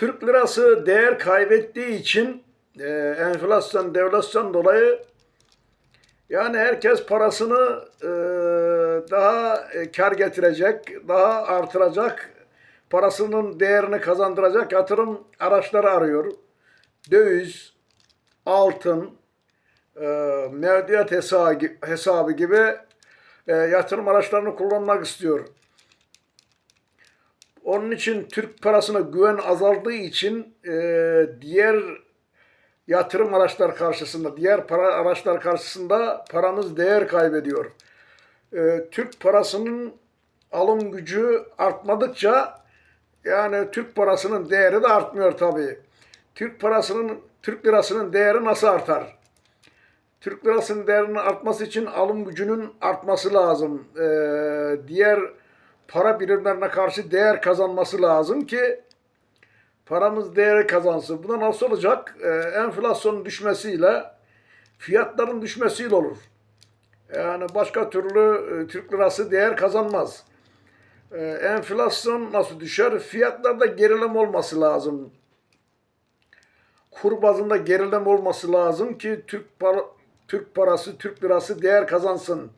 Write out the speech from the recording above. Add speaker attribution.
Speaker 1: Türk lirası değer kaybettiği için e, enflasyon, devlasyon dolayı yani herkes parasını e, daha e, kar getirecek, daha artıracak, parasının değerini kazandıracak yatırım araçları arıyor. Döviz, altın, e, mevduat hesabı, hesabı gibi e, yatırım araçlarını kullanmak istiyor. Onun için Türk parasına güven azaldığı için e, diğer yatırım araçlar karşısında, diğer para araçlar karşısında paramız değer kaybediyor. E, Türk parasının alım gücü artmadıkça yani Türk parasının değeri de artmıyor tabii. Türk parasının, Türk lirasının değeri nasıl artar? Türk lirasının değerinin artması için alım gücünün artması lazım. Ee, diğer para birimlerine karşı değer kazanması lazım ki paramız değeri kazansın. Bu da nasıl olacak? Ee, enflasyonun düşmesiyle, fiyatların düşmesiyle olur. Yani başka türlü e, Türk lirası değer kazanmaz. Ee, enflasyon nasıl düşer? Fiyatlarda gerilim olması lazım kur bazında gerilim olması lazım ki Türk para, Türk parası, Türk lirası değer kazansın.